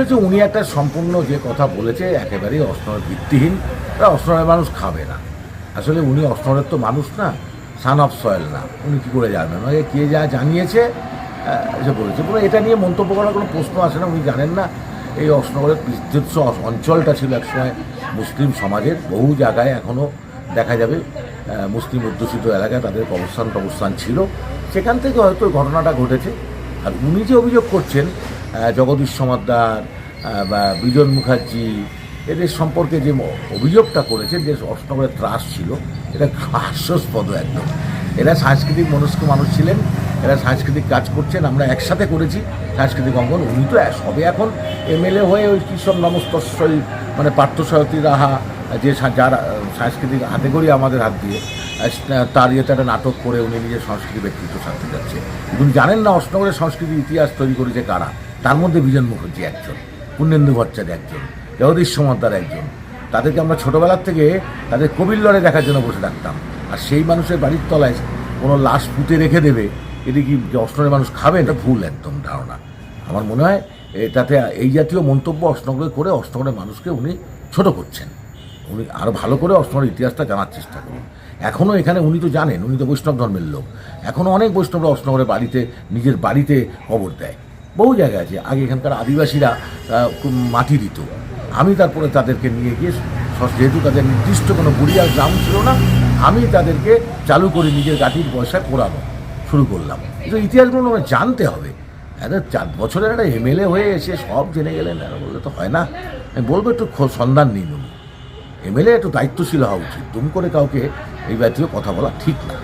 হচ্ছে উনি একটা সম্পূর্ণ যে কথা বলেছে একেবারেই অস্ত্রের ভিত্তিহীন। ওরা অস্ত্রের মানুষ খাবে না। আসলে উনি অস্ত্রের তো মানুষ না সান অফ সয়েল না। উনি কী করে জানবেন? ওকে কে যা জানিয়েছে সে বলেছে। পুরো এটা নিয়ে মন্তব্য করার কোনো প্রশ্ন আসে না, উনি জানেন না। এই অস্ত্রগড়ের বিস্তৃত অঞ্চলটা ছিল একসময় মুসলিম সমাজের। বহু জায়গায় এখনও দেখা যাবে মুসলিম অধ্যুষিত এলাকায় তাদের অবস্থান প্রবস্থান ছিল। সেখান থেকে হয়তো ঘটনাটা ঘটেছে। আর উনি যে অভিযোগ করছেন জগদীশ সমাদ্দার বা বিজন মুখার্জি, এদের সম্পর্কে যে অভিযোগটা করেছেন যে অষ্টমের ত্রাস ছিল, এটা হাস্যস্পদ একদম। এরা সাংস্কৃতিক মনস্ক মানুষ ছিলেন, এরা সাংস্কৃতিক কাজ করছেন, আমরা একসাথে করেছি সাংস্কৃতিক অঙ্গন, উনি তো সবে এখন এমএলএ হয়ে ওই কৃষক নমস্তস্বই মানে পার্থসারথী রাহা, যে যার সাংস্কৃতিক হাতে করি আমাদের হাত দিয়ে তার ইয়েতে একটা নাটক করে উনি নিজের সংস্কৃতি ব্যক্তিত্ব সাথে যাচ্ছে। উনি জানেন না অষ্টনগরের সংস্কৃতির ইতিহাস তৈরি করেছে কারা। তার মধ্যে বিজন মুখার্জি একজন পূর্ণেন্দু ভট্টাচার্য একজন, জগদীশ সমাদ্দার একজন। তাদেরকে আমরা ছোটোবেলার থেকে তাদের কবির লড়ে দেখার জন্য বসে থাকতাম। আর সেই মানুষের বাড়ির তলায় কোনো লাশ পুঁতে রেখে দেবে এটি কি অষ্টনের মানুষ খাবে? এটা ভুল একদম ধারণা। আমার মনে হয় এটাতে এই জাতীয় মন্তব্য অষ্টনগরে করে অষ্টনগরের মানুষকে উনি ছোট করছেন। উনি আরও ভালো করে অষ্টমের ইতিহাসটা জানার চেষ্টা করুন। এখনও এখানে উনি তো জানেন, উনি তো বৈষ্ণব ধর্মের লোক। এখনও অনেক বৈষ্ণবরা অষ্টনগরের বাড়িতে, নিজের বাড়িতে কবর দেয়। বহু জায়গায় আছে। আগে এখানকার আদিবাসীরা মাটি দিত। আমি তারপরে তাদেরকে নিয়ে গিয়ে যেহেতু তাদের নির্দিষ্ট কোনো বুড়িয়ার গ্রাম ছিল না, আমি তাদেরকে চালু করে নিজের গাঠির পয়সায় পোড়ানো শুরু করলাম। কিন্তু ইতিহাসগুলো আমার জানতে হবে। একটা চার বছরের একটা এমএলএ হয়ে এসে সব জেনে গেলেন বললে তো হয় না। আমি বলব একটু সন্ধান নিন উনি। এমএলএ একটু দায়িত্বশীল হওয়া উচিত। দুম করে কাউকে এই জাতীয় কথা বলা ঠিক না।